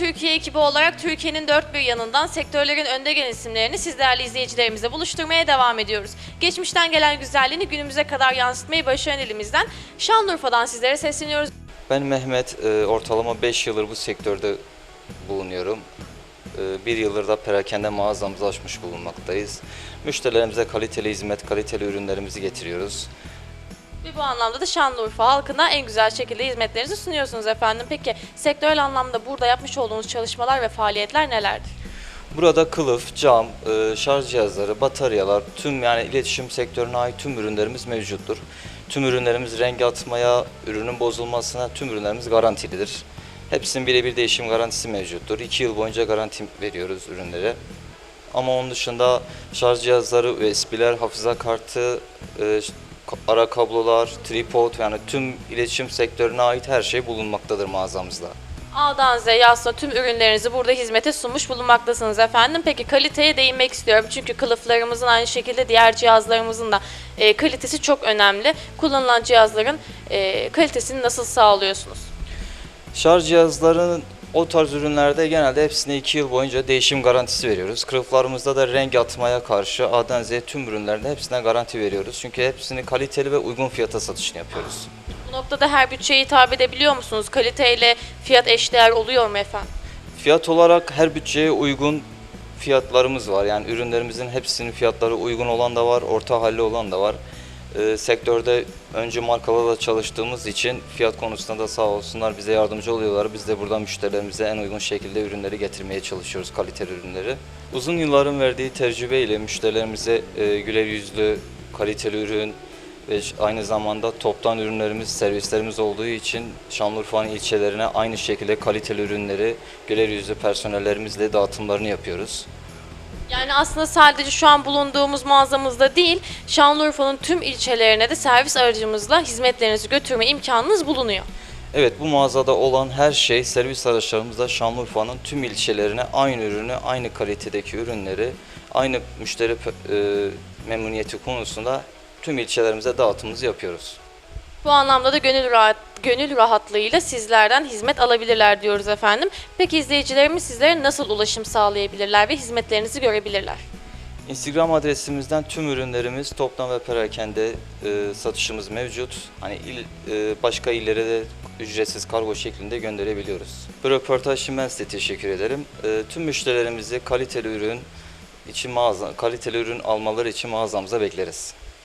Türkiye ekibi olarak Türkiye'nin dört bir yanından sektörlerin önde gelen isimlerini siz değerli izleyicilerimizle buluşturmaya devam ediyoruz. Geçmişten gelen güzelliğini günümüze kadar yansıtmayı başaran elimizden Şanlıurfa'dan sizlere sesleniyoruz. Ben Mehmet, e, ortalama 5 yıldır bu sektörde bulunuyorum. E, Bir yıldır da perakende mağazamızı açmış bulunmaktayız. Müşterilerimize kaliteli hizmet, kaliteli ürünlerimizi getiriyoruz. Ve bu anlamda da Şanlıurfa halkına en güzel şekilde hizmetlerinizi sunuyorsunuz efendim. Peki sektörel anlamda burada yapmış olduğunuz çalışmalar ve faaliyetler nelerdir? Burada kılıf, cam, e, şarj cihazları, bataryalar, tüm yani iletişim sektörüne ait tüm ürünlerimiz mevcuttur. Tüm ürünlerimiz renk atmaya, ürünün bozulmasına tüm ürünlerimiz garantilidir. Hepsinin birebir değişim garantisi mevcuttur. 2 yıl boyunca garanti veriyoruz ürünlere. Ama onun dışında şarj cihazları, USB'ler, hafıza kartı, e, ara kablolar, tripod yani tüm iletişim sektörüne ait her şey bulunmaktadır mağazamızda. A'dan Z'ye aslında tüm ürünlerinizi burada hizmete sunmuş bulunmaktasınız efendim. Peki kaliteye değinmek istiyorum. Çünkü kılıflarımızın aynı şekilde diğer cihazlarımızın da e, kalitesi çok önemli. Kullanılan cihazların e, kalitesini nasıl sağlıyorsunuz? Şarj cihazlarının o tarz ürünlerde genelde hepsine 2 yıl boyunca değişim garantisi veriyoruz. Kılıflarımızda da renk atmaya karşı A'dan Z'ye tüm ürünlerde hepsine garanti veriyoruz. Çünkü hepsini kaliteli ve uygun fiyata satışını yapıyoruz. Bu noktada her bütçeye hitap edebiliyor musunuz? Kaliteyle fiyat eşdeğer oluyor mu efendim? Fiyat olarak her bütçeye uygun fiyatlarımız var. Yani ürünlerimizin hepsinin fiyatları uygun olan da var, orta halli olan da var. Ee, sektörde önce markalarla çalıştığımız için fiyat konusunda da sağ olsunlar bize yardımcı oluyorlar. Biz de buradan müşterilerimize en uygun şekilde ürünleri getirmeye çalışıyoruz, kaliteli ürünleri. Uzun yılların verdiği tecrübeyle müşterilerimize e, güler yüzlü, kaliteli ürün ve aynı zamanda toptan ürünlerimiz, servislerimiz olduğu için Şanlıurfa'nın ilçelerine aynı şekilde kaliteli ürünleri güler yüzlü personellerimizle dağıtımlarını yapıyoruz. Yani aslında sadece şu an bulunduğumuz mağazamızda değil, Şanlıurfa'nın tüm ilçelerine de servis aracımızla hizmetlerinizi götürme imkanınız bulunuyor. Evet bu mağazada olan her şey servis araçlarımızda Şanlıurfa'nın tüm ilçelerine aynı ürünü, aynı kalitedeki ürünleri, aynı müşteri e, memnuniyeti konusunda tüm ilçelerimize dağıtımımızı yapıyoruz. Bu anlamda da gönül rahat gönül rahatlığıyla sizlerden hizmet alabilirler diyoruz efendim. Peki izleyicilerimiz sizlere nasıl ulaşım sağlayabilirler ve hizmetlerinizi görebilirler? Instagram adresimizden tüm ürünlerimiz toptan ve perakende e, satışımız mevcut. Hani il, e, başka illere de ücretsiz kargo şeklinde gönderebiliyoruz. Bu röportaj için ben size teşekkür ederim. E, tüm müşterilerimizi kaliteli ürün için mağaza, kaliteli ürün almaları için mağazamıza bekleriz.